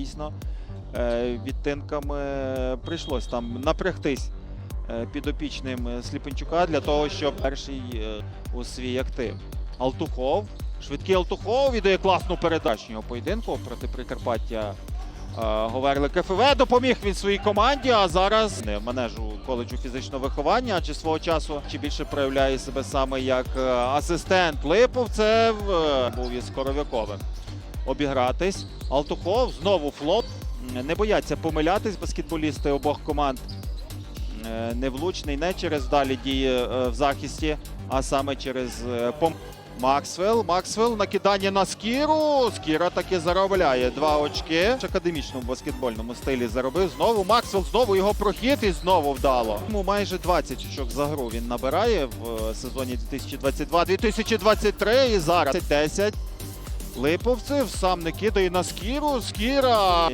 дійсно е, відтинками прийшлось там напрягтись е, підопічним Сліпенчука для того, щоб перший е, у свій актив. Алтухов. Швидкий Алтухов віддає класну передачу поєдинку проти Прикарпаття. е, Говерлик ФВ допоміг він своїй команді, а зараз не манежу коледжу фізичного виховання, адже свого часу чи більше проявляє себе саме як асистент Липовцев, е, був із Коров'яковим. Обігратись. Алтухов знову флоп. Не бояться помилятись баскетболісти обох команд. Е, Невлучний не через далі дії е, в захисті, а саме через е, пом... Максвелл. Максвелл накидання на скіру. Скіра таки заробляє два очки. В академічному баскетбольному стилі заробив. Знову Максвелл, знову його прохід і знову вдало. Йому майже 20 очок за гру він набирає в сезоні 2022-2023 і зараз 10. Липовцев сам не кидає на скіру. Скіра.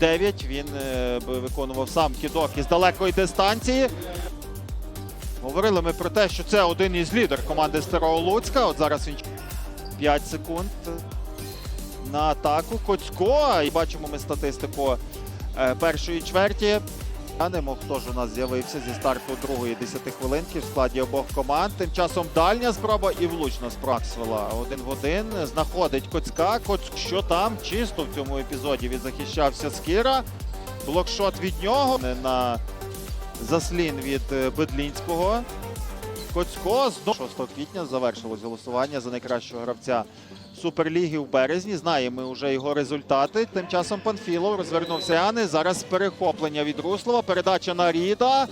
9 він е, би виконував сам кидок із далекої дистанції. Говорили ми про те, що це один із лідер команди Старого Луцька. От зараз він 5 секунд на атаку. Коцько. І бачимо ми статистику е, першої чверті. Глянемо, хто ж у нас з'явився зі старту другої 10 хвилинки в складі обох команд. Тим часом дальня спроба і влучна з Праксвела. Один в один знаходить Коцька. Коцьк, що там? Чисто в цьому епізоді відзахищався Скіра. Блокшот від нього Не на заслін від е, Бедлінського. Коцько знову 6 квітня завершилось голосування за найкращого гравця Суперліги в березні. Знаємо вже його результати. Тим часом Панфілов розвернувся Яни. Зараз перехоплення від Руслова. Передача на Ріда.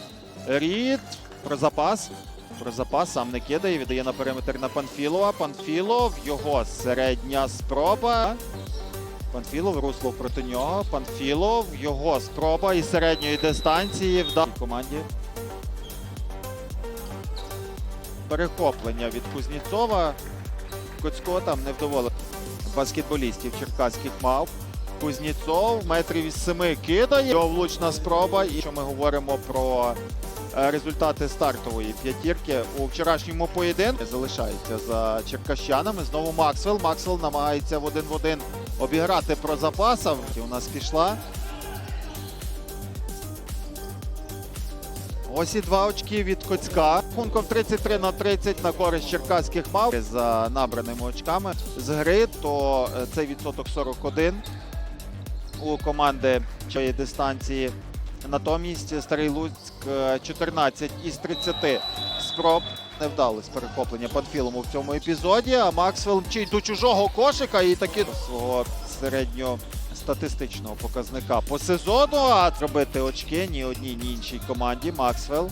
Рід про запас. Про запас сам не кидає. Віддає на периметр на Панфілова. Панфілов. Його середня спроба. Панфілов, Руслов проти нього. Панфілов, його спроба із середньої дистанції в команді. Перехоплення від Кузнєцова. Коцько там не баскетболістів черкаських мав. Кузнєцов метрів із семи кидає. Його влучна спроба. І що ми говоримо про е, результати стартової п'ятірки у вчорашньому поєдинку залишається за черкащанами. Знову Максвелл. Максвелл намагається в один в один обіграти про запаса. У нас пішла. Ось і два очки від Коцька. Рахунком 33 на 30 на користь черкаських мав. За набраними очками з гри, то е, цей відсоток 41 у команди цієї дистанції. Натомість Старий Луцьк е, 14 із 30 спроб не вдалось перехоплення Панфілому в цьому епізоді. А Максвелл мчить до чужого кошика і таки до свого середньостатистичного показника по сезону. А зробити очки ні одній, ні іншій команді. Максвелл.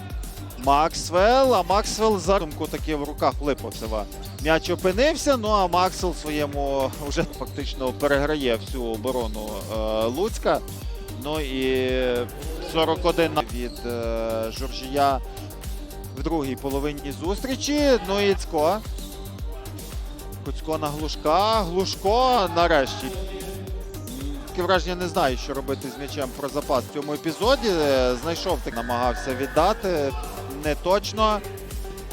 Максвелл, а Максвелл за думку таки в руках Липовцева. М'яч опинився. Ну а Максвелл своєму вже фактично переграє всю оборону е, Луцька. Ну і 41 від е, Жоржія в другій половині зустрічі. Ну і Цько. Коцько на Глушка. Глушко нарешті. Таке враження не знаю, що робити з м'ячем про запас в цьому епізоді. Е, Знайшов так, намагався віддати. Не точно.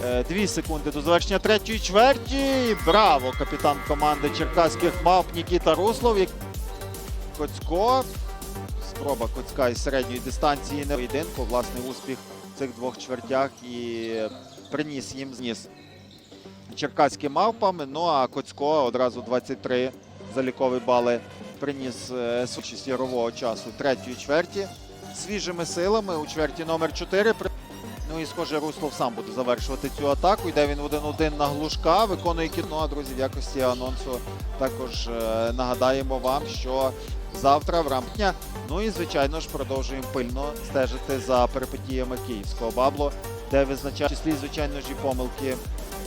Е, Дві секунди до завершення третьої чверті. Браво! Капітан команди черкаських мавп Нікіта Руслов. Коцько. Спроба Коцька із середньої дистанції не поєдинку. Власний успіх в цих двох чвертях і приніс їм зніс черкаським мавпам. Ну а Коцько одразу 23 залікові бали приніс е, сучість ярового часу третьої чверті. Свіжими силами у чверті номер 4. Ну і схоже, Руслов сам буде завершувати цю атаку. Йде він 1-1 на глушка, виконує кіно. А друзі, в якості анонсу також е, нагадаємо вам, що завтра в рамках дня. Ну і звичайно ж продовжуємо пильно стежити за перипетіями київського баблу, де визначають числі, звичайно ж, і помилки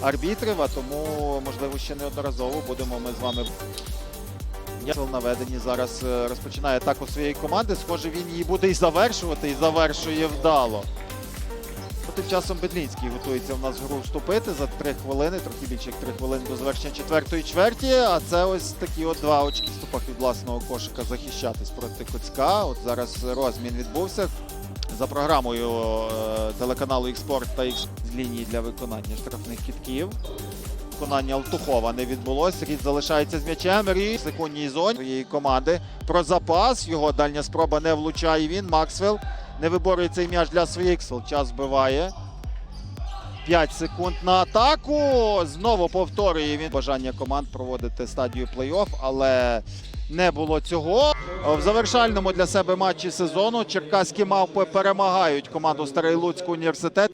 арбітрів. А тому, можливо, ще неодноразово будемо ми з вами. Ясел наведені зараз е, розпочинає атаку своєї команди. Схоже, він її буде і завершувати, і завершує вдало. Ну, Тим часом Бедлінський готується в нас гру вступити за 3 хвилини, трохи більше як 3 хвилини до завершення четвертої чверті. А це ось такі от два очки в ступах від власного кошика захищатись проти Коцька. От зараз розмін відбувся. За програмою е, телеканалу «Ікспорт» та «Ікс» з лінії для виконання штрафних кітків. виконання Алтухова не відбулося. Рід залишається з м'ячем. Рід в секундній зоні своєї команди. Про запас. Його дальня спроба не влучає він. Максвелл не виборює цей м'яч для своїх. Максвелл Час збиває. 5 секунд на атаку. Знову повторює він бажання команд проводити стадію плей-офф, але не було цього. В завершальному для себе матчі сезону черкаські мавпи перемагають команду Старий Луцький університет.